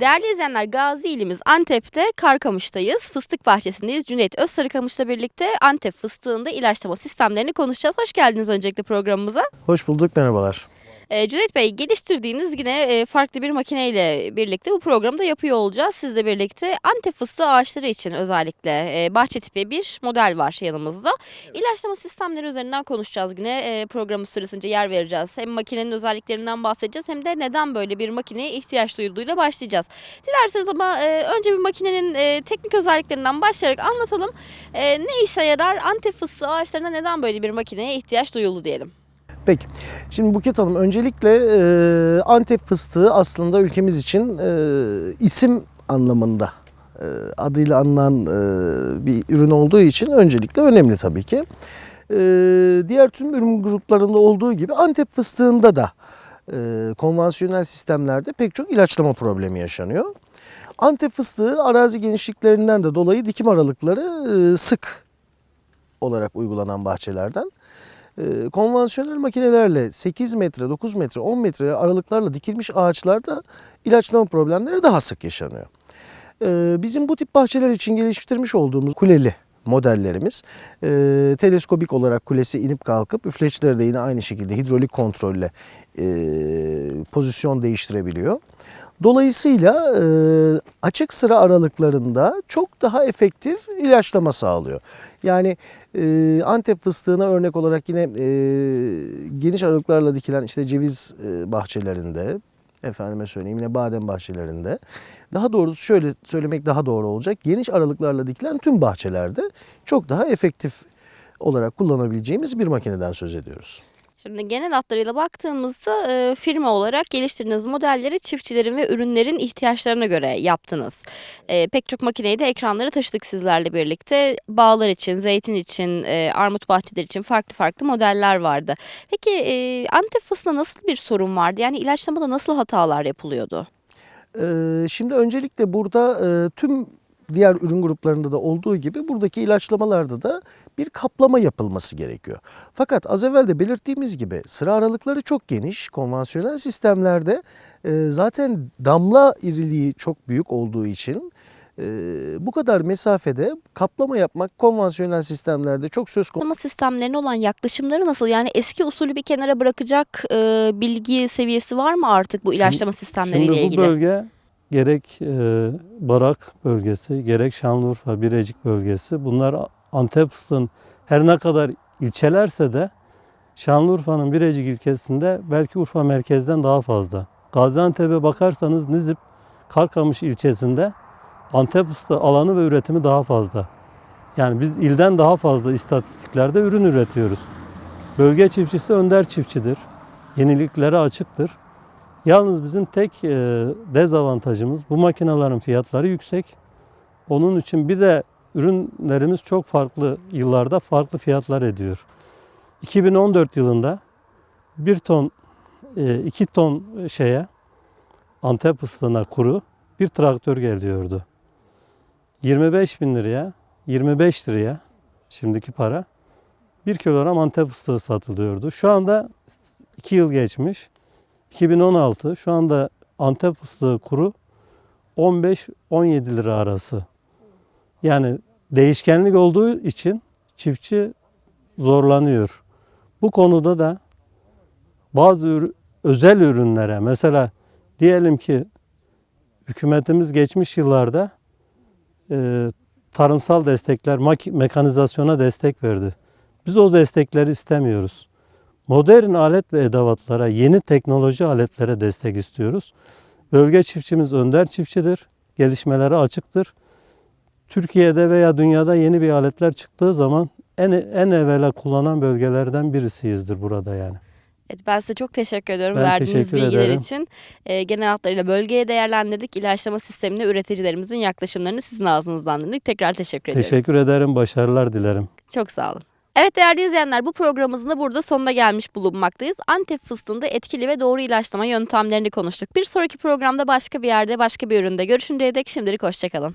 Değerli izleyenler Gazi ilimiz Antep'te Karkamış'tayız. Fıstık bahçesindeyiz. Cüneyt Özsarıkamış'la birlikte Antep fıstığında ilaçlama sistemlerini konuşacağız. Hoş geldiniz öncelikle programımıza. Hoş bulduk, merhabalar. Ee, Cüneyt Bey geliştirdiğiniz yine e, farklı bir makineyle birlikte bu programı da yapıyor olacağız. Sizle birlikte Antep fıstığı ağaçları için özellikle e, bahçe tipi bir model var yanımızda. İlaçlama sistemleri üzerinden konuşacağız yine e, programın süresince yer vereceğiz. Hem makinenin özelliklerinden bahsedeceğiz hem de neden böyle bir makineye ihtiyaç duyulduğuyla başlayacağız. Dilerseniz ama e, önce bir makinenin e, teknik özelliklerinden başlayarak anlatalım. E, ne işe yarar? Antep fıstığı ağaçlarına neden böyle bir makineye ihtiyaç duyuldu diyelim. Peki, şimdi Buket Hanım öncelikle e, Antep fıstığı aslında ülkemiz için e, isim anlamında e, adıyla anılan e, bir ürün olduğu için öncelikle önemli tabii ki. E, diğer tüm ürün gruplarında olduğu gibi Antep fıstığında da e, konvansiyonel sistemlerde pek çok ilaçlama problemi yaşanıyor. Antep fıstığı arazi genişliklerinden de dolayı dikim aralıkları e, sık olarak uygulanan bahçelerden. Ee, konvansiyonel makinelerle 8 metre, 9 metre, 10 metre aralıklarla dikilmiş ağaçlarda ilaçlama problemleri daha sık yaşanıyor. Ee, bizim bu tip bahçeler için geliştirmiş olduğumuz kuleli modellerimiz e, teleskobik olarak kulesi inip kalkıp üfleçleri de yine aynı şekilde hidrolik kontrolle e, pozisyon değiştirebiliyor. Dolayısıyla e, açık sıra aralıklarında çok daha efektif ilaçlama sağlıyor. Yani e, Antep fıstığına örnek olarak yine e, geniş aralıklarla dikilen işte ceviz e, bahçelerinde, efendime söyleyeyim yine badem bahçelerinde. Daha doğrusu şöyle söylemek daha doğru olacak. Geniş aralıklarla dikilen tüm bahçelerde çok daha efektif olarak kullanabileceğimiz bir makineden söz ediyoruz. Şimdi genel hatlarıyla baktığımızda e, firma olarak geliştirdiğiniz modelleri çiftçilerin ve ürünlerin ihtiyaçlarına göre yaptınız. E, pek çok makineyi de ekranları taşıdık sizlerle birlikte. Bağlar için, zeytin için, e, armut bahçeleri için farklı farklı modeller vardı. Peki e, Antep fıstığında nasıl bir sorun vardı? Yani ilaçlamada nasıl hatalar yapılıyordu? Ee, Şimdi öncelikle burada e, tüm diğer ürün gruplarında da olduğu gibi buradaki ilaçlamalarda da bir kaplama yapılması gerekiyor. Fakat az evvel de belirttiğimiz gibi sıra aralıkları çok geniş. Konvansiyonel sistemlerde e, zaten damla iriliği çok büyük olduğu için e, bu kadar mesafede kaplama yapmak konvansiyonel sistemlerde çok söz konusu. Ilaçlama sistemlerine olan yaklaşımları nasıl? Yani eski usulü bir kenara bırakacak e, bilgi seviyesi var mı artık bu ilaçlama sistemleriyle Şimdi bu ilgili? bölge gerek e, Barak bölgesi, gerek Şanlıurfa, Birecik bölgesi bunlar Antep fıstığın her ne kadar ilçelerse de Şanlıurfa'nın Birecik ilçesinde belki Urfa merkezden daha fazla. Gaziantep'e bakarsanız Nizip, Karkamış ilçesinde Antep fıstığı alanı ve üretimi daha fazla. Yani biz ilden daha fazla istatistiklerde ürün üretiyoruz. Bölge çiftçisi önder çiftçidir. Yeniliklere açıktır. Yalnız bizim tek e, dezavantajımız bu makinelerin fiyatları yüksek. Onun için bir de ürünlerimiz çok farklı yıllarda farklı fiyatlar ediyor. 2014 yılında 1 ton 2 ton şeye Antep fıstığına kuru bir traktör geliyordu. 25 bin liraya 25 liraya şimdiki para 1 kilogram Antep fıstığı satılıyordu. Şu anda 2 yıl geçmiş. 2016 şu anda Antep fıstığı kuru 15-17 lira arası. Yani değişkenlik olduğu için çiftçi zorlanıyor. Bu konuda da bazı ürü- özel ürünlere mesela diyelim ki hükümetimiz geçmiş yıllarda e, tarımsal destekler, mekanizasyona destek verdi. Biz o destekleri istemiyoruz. Modern alet ve edevatlara, yeni teknoloji aletlere destek istiyoruz. Bölge çiftçimiz önder çiftçidir. Gelişmelere açıktır. Türkiye'de veya dünyada yeni bir aletler çıktığı zaman en, en evvela kullanan bölgelerden birisiyizdir burada yani. Evet, ben size çok teşekkür ediyorum Ben verdiğiniz teşekkür bilgiler ederim. için. Ee, genel hatlarıyla bölgeye değerlendirdik. İlaçlama sistemine üreticilerimizin yaklaşımlarını sizin ağzınızdan dinledik. Tekrar teşekkür ediyorum. Teşekkür ederim, başarılar dilerim. Çok sağ olun. Evet değerli izleyenler bu programımızın da burada sonuna gelmiş bulunmaktayız. Antep fıstığında etkili ve doğru ilaçlama yöntemlerini konuştuk. Bir sonraki programda başka bir yerde başka bir üründe görüşünceye dek şimdilik hoşçakalın.